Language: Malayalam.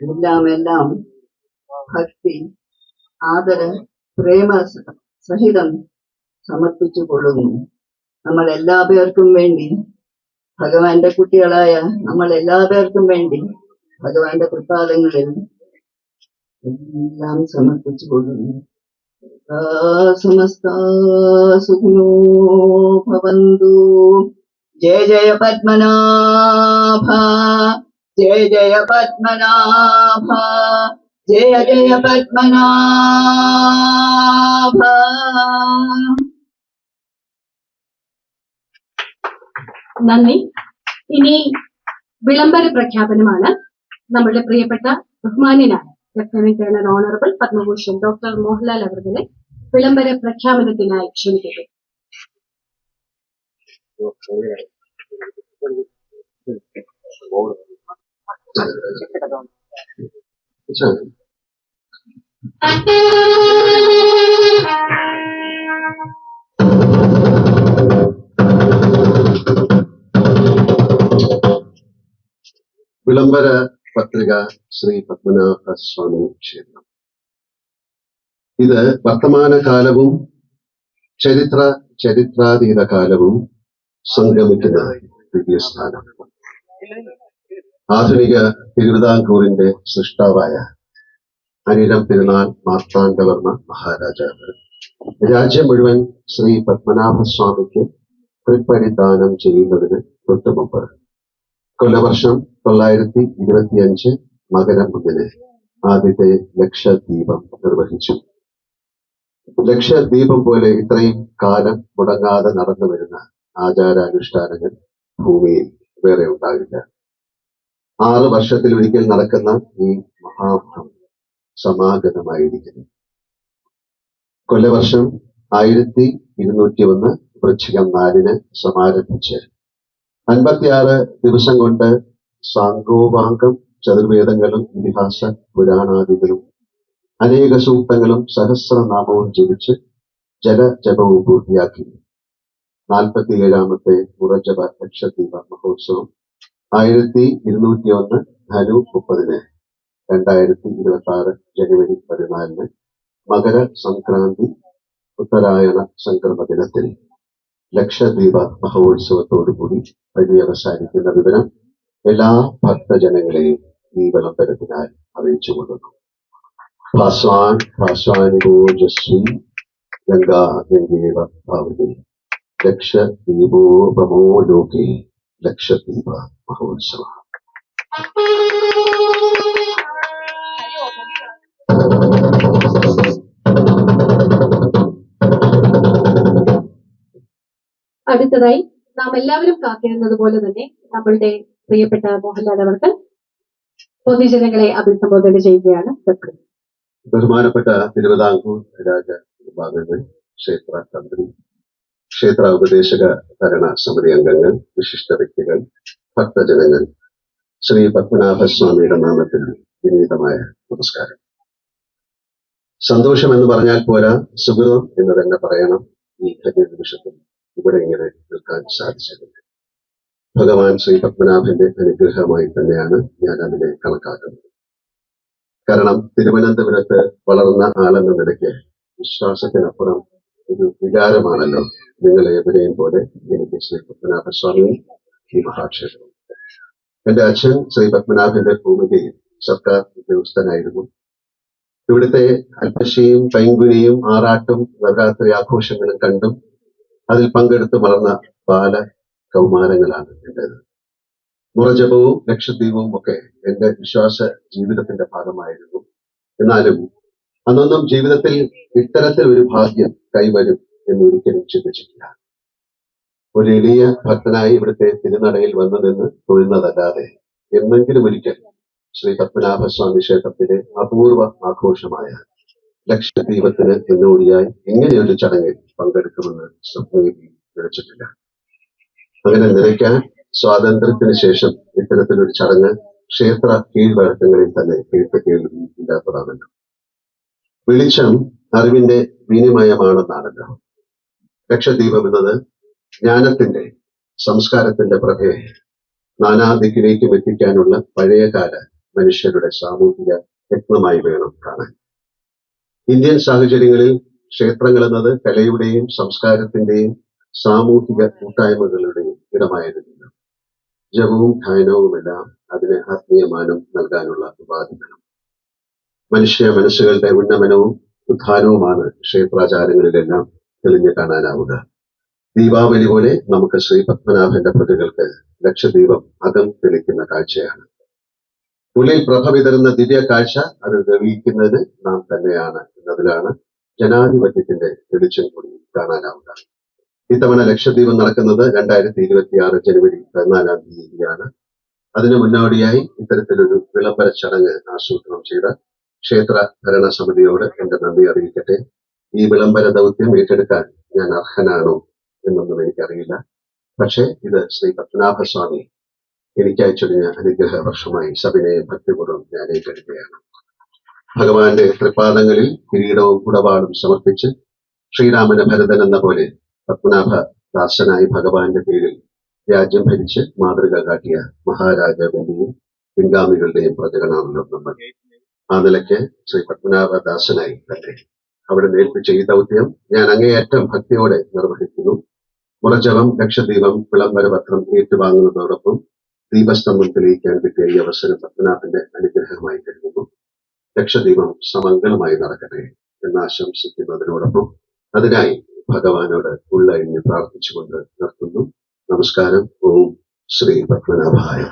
എല്ലാം എല്ലാം ഭക്തി ആദര പ്രേമ സഹിതം സമർപ്പിച്ചു കൊള്ളുന്നു. നമ്മൾ എല്ലാ പേർക്കും വേണ്ടി ഭഗവാന്റെ കുട്ടികളായ നമ്മൾ എല്ലാ പേർക്കും വേണ്ടി ഭഗവാന്റെ പ്രസാദങ്ങളിൽ എല്ലാം സമർപ്പിച്ചു കൊള്ളുന്നു. സമസ്ത ഭവന്തു. ജയ ജയ പത്മനാഭ. ജയ ജയ പത്മനാഭ ജയ ജയ പത്മനാഭ. നന്ദി. ഇനി വിളംബര പ്രഖ്യാപനമാണ്. നമ്മളുടെ പ്രിയപ്പെട്ട ബഹുമാന്യനായ lieutenant colonel honourable Padma Bhushan doctor Mohanlal അവരുടെ വിളംബര പ്രഖ്യാപനത്തിനായി ക്ഷണിക്കട്ടെ വിളംബര പത്രിക ശ്രീ പത്മനാഭ സ്വാമി ക്ഷേത്രം. ഇത് വർത്തമാന കാലവും ചരിത്ര ചരിത്രാതീത കാലവും സംഗമിക്കുന്ന ദിവ്യസ്ഥാനം ആധുനിക തിരുവിതാംകൂറിന്റെ സൃഷ്ടാവായ അനിലം തിരുനാൾ മാർത്താണ്ഡവർമ്മ മഹാരാജാവ്. രാജ്യം മുഴുവൻ ശ്രീ പത്മനാഭസ്വാമിക്ക് തൃപ്പരിദാനം ചെയ്യുന്നതിന് തൊട്ടുമുമ്പ് കൊല്ലവർഷം തൊള്ളായിരത്തി ഇരുപത്തിയഞ്ച് മകരം ഒന്നിന് ആദ്യത്തെ ലക്ഷദ്വീപം നിർവഹിച്ചു. ലക്ഷദ്വീപം പോലെ ഇത്രയും കാലം മുടങ്ങാതെ നടന്നു വരുന്ന ആചാരാനുഷ്ഠാനങ്ങൾ ഭൂമിയിൽ വേറെ ഉണ്ടാകില്ല. ആറ് വർഷത്തിൽ ഒരിക്കൽ നടക്കുന്ന ഈ മഹാഭം സമാഗതമായിരിക്കുന്നു. കൊല്ലവർഷം ആയിരത്തി ഇരുന്നൂറ്റി ഒന്ന് വൃശ്ചികം നാലിന് സമാരംഭിച്ച് അൻപത്തിയാറ് ദിവസം കൊണ്ട് സാങ്കോപാംഗം ചതുർവേദങ്ങളും ഇതിഹാസ പുരാണാദികളും അനേക സൂക്തങ്ങളും സഹസ്രനാമവും ജപിച്ച് ജലജപവും പൂർത്തിയാക്കി. നാൽപ്പത്തിയേഴാമത്തെ ഉറജപ ലക്ഷദ്വീപ മഹോത്സവം ആയിരത്തി ഇരുന്നൂറ്റി ഒന്ന് ധനു മുപ്പതിന് രണ്ടായിരത്തി ഇരുപത്തി ആറ് ജനുവരി പതിനാലിന് മകര സംക്രാന്തി ഉത്തരായണ സംക്രമ ദിനത്തിൽ ലക്ഷദ്വീപ മഹോത്സവത്തോടുകൂടി പര്യവസാനിക്കുന്ന വിവരം എല്ലാ ഭക്തജനങ്ങളെയും ഈ വിളംബരത്തിനാൽ അറിയിച്ചു കൊള്ളുന്നു. ഭാസ്വാൻ ഭാസ്വാനികോജസ്വി ഗംഗാ ഗംഗേവ ഭാവതി ലക്ഷദ്വീപോപമോ ലോകേ. ലക്ഷദ്വീപ മഹോത്സവ അടുത്തതായി നാം എല്ലാവരും കാത്തിരുന്നത് പോലെ തന്നെ നമ്മളുടെ പ്രിയപ്പെട്ട മോഹൻലാൽ അവർക്ക് പൊതുജനങ്ങളെ അഭിസംബോധന ചെയ്യുകയാണ് ബഹുമാനപ്പെട്ട തിരുവിതാംകൂർ രാജ ക്ഷേത്ര തന്ത്രി ക്ഷേത്ര ഉപദേശക ഭരണ സമിതി അംഗങ്ങൾ വിശിഷ്ട വ്യക്തികൾ ഭക്തജനങ്ങൾ ശ്രീ പത്മനാഭസ്വാമിയുടെ നാമത്തിൽ വിനീതമായ നമസ്കാരം. സന്തോഷം എന്ന് പറഞ്ഞാൽ പോരാ സുഗതം എന്ന് തന്നെ പറയണം. ഈ ധന്യ നിമിഷത്തിൽ ഇവിടെ ഇങ്ങനെ നിൽക്കാൻ സാധിച്ചിട്ടുണ്ട്. ഭഗവാൻ ശ്രീ പത്മനാഭന്റെ അനുഗ്രഹമായി തന്നെയാണ് ഞാൻ അതിനെ കണക്കാക്കുന്നത്. കാരണം തിരുവനന്തപുരത്ത് വളർന്ന ആളെന്ന നിലയ്ക്ക് വിശ്വാസത്തിനപ്പുറം ഒരു വികാരമാണല്ലോ. നിങ്ങൾ ഏവരെയും പോലെ എനിക്ക് ശ്രീ പത്മനാഭ സ്വാമിയും മഹാക്ഷേത്രം എന്റെ അച്ഛൻ ശ്രീ പത്മനാഭന്റെ ഭൂമികയിൽ സർക്കാർ ഉദ്യോഗസ്ഥനായിരുന്നു. ഇവിടുത്തെ അൽപശിയും പൈങ്കുനിയും ആറാട്ടും നവരാത്രി ആഘോഷങ്ങളും കണ്ടും അതിൽ പങ്കെടുത്ത് വളർന്ന ബാല കൗമാരങ്ങളാണ് എന്റേത് മുറജപവും ലക്ഷദ്വീപവും ഒക്കെ എന്റെ വിശ്വാസ ജീവിതത്തിന്റെ ഭാഗമായിരുന്നു. എന്നാലും അന്നൊന്നും ജീവിതത്തിൽ ഇത്തരത്തിൽ ഒരു ഭാഗ്യം കൈവരും എന്ന് ഒരിക്കലും ചിന്തിച്ചിട്ടില്ല. ഒരു എളിയ ഭക്തനായി ഇവിടുത്തെ തിരുനടയിൽ വന്നു നിന്ന് തൊഴുന്നതല്ലാതെ എന്നെങ്കിലും ഒരിക്കൽ ശ്രീ പത്മനാഭസ്വാമി ക്ഷേത്രത്തിലെ അപൂർവ ആഘോഷമായ ലക്ഷദ്വീപത്തിന് മുന്നോടിയായി ഇങ്ങനെയൊരു ചടങ്ങിൽ പങ്കെടുക്കുമെന്ന് സ്വപ്നയിൽ വിളിച്ചിട്ടില്ല. അങ്ങനെ നിലയ്ക്കാൻ സ്വാതന്ത്ര്യത്തിന് ശേഷം ഇത്തരത്തിലൊരു ചടങ്ങ് ക്ഷേത്ര കീഴ്വഴക്കങ്ങളിൽ തന്നെ കേട്ട് കേൾവി ഇല്ലാത്തതാണല്ലോ വെളിച്ചം അറിവിന്റെ വിനിമയമാണെന്നാണല്ലോ ലക്ഷദ്വീപം എന്നത് ജ്ഞാനത്തിന്റെ സംസ്കാരത്തിന്റെ പ്രഭയെ നാനാദിക്കിലേക്കും എത്തിക്കാനുള്ള പഴയകാല മനുഷ്യരുടെ സാമൂഹിക യത്നമായി വേണം കാണാൻ. ഇന്ത്യൻ സാഹചര്യങ്ങളിൽ ക്ഷേത്രങ്ങൾ എന്നത് കലയുടെയും സംസ്കാരത്തിന്റെയും സാമൂഹിക കൂട്ടായ്മകളുടെയും ഇടമായിരുന്നില്ല. ജപവും ധ്യാനവുമെല്ലാം അതിന് ആത്മീയമാനം നൽകാനുള്ള ഉപാധികളും. മനുഷ്യ മനസ്സുകളുടെ ഉന്നമനവും ഉദ്ധാനവുമാണ് ക്ഷേത്രാചാരങ്ങളിലെല്ലാം തെളിഞ്ഞു കാണാനാവുക. ദീപാവലി പോലെ നമുക്ക് ശ്രീ പത്മനാഭന്റെ പ്രതികൾക്ക് ലക്ഷദീപം അകം തെളിക്കുന്ന കാഴ്ചയാണ്. ഉള്ളിൽ പ്രഭ വിതരുന്ന ദിവ്യ കാഴ്ച അത് തെളിയിക്കുന്നത് നാം തന്നെയാണ് എന്നതിലാണ് ജനാധിപത്യത്തിന്റെ തെളിച്ചം കൂടി കാണാനാവുക. ഇത്തവണ ലക്ഷദ്വീപം നടക്കുന്നത് രണ്ടായിരത്തി ഇരുപത്തി ആറ് ജനുവരി പതിനാലാം തീയതിയാണ്. അതിനു മുന്നോടിയായി ഇത്തരത്തിലൊരു വിളംബര ചടങ്ങ് ആസൂത്രണം ചെയ്ത ക്ഷേത്ര ഭരണ സമിതിയോട് എന്റെ നന്ദി അറിയിക്കട്ടെ. ഈ വിളംബര ദൗത്യം ഏറ്റെടുക്കാൻ ഞാൻ അർഹനാണോ എന്നൊന്നും എനിക്കറിയില്ല. പക്ഷേ ഇത് ശ്രീ പത്മനാഭസ്വാമി എനിക്കായി അനുഗ്രഹ വർഷമായി സവിനയ ഭക്തിപൂർവം ഞാൻ ഏറ്റെടുക്കുകയാണ്. ഭഗവാന്റെ തൃപ്പാദങ്ങളിൽ കിരീടവും കുടപാടും സമർപ്പിച്ച് ശ്രീരാമന ഭരതൻ എന്ന പോലെ പത്മനാഭ ദാസനായി ഭഗവാന്റെ പേരിൽ രാജ്യം ഭരിച്ച് മാതൃക കാട്ടിയ മഹാരാജാവിന്റെയും പിൻഗാമികളുടെയും പ്രജകളാണല്ലോ നമ്മൾ. ആ നിലയ്ക്ക് ശ്രീ പത്മനാഭദാസനായി തന്നെ അവിടെ നേൽപ്പിച്ച ഈ ദൗത്യം ഞാൻ അങ്ങേയറ്റം ഭക്തിയോടെ നിർവഹിക്കുന്നു. മുറജപം ലക്ഷദ്വീപം വിളംബര പത്രം ഏറ്റുവാങ്ങുന്നതോടൊപ്പം ദീപസ്തംഭം തെളിയിക്കാൻ കിട്ടിയ ഈ അവസരം പത്മനാഭന്റെ അനുഗ്രഹമായി കരുതുന്നു. ലക്ഷദ്വീപം സമംഗലമായി നടക്കട്ടെ എന്ന് ആശംസിക്കുന്നതിനോടൊപ്പം അതിനായി ഭഗവാനോട് ഉള്ളഴിഞ്ഞ് പ്രാർത്ഥിച്ചുകൊണ്ട് നിർത്തുന്നു. നമസ്കാരം. ഓം ശ്രീ പത്മനാഭായ.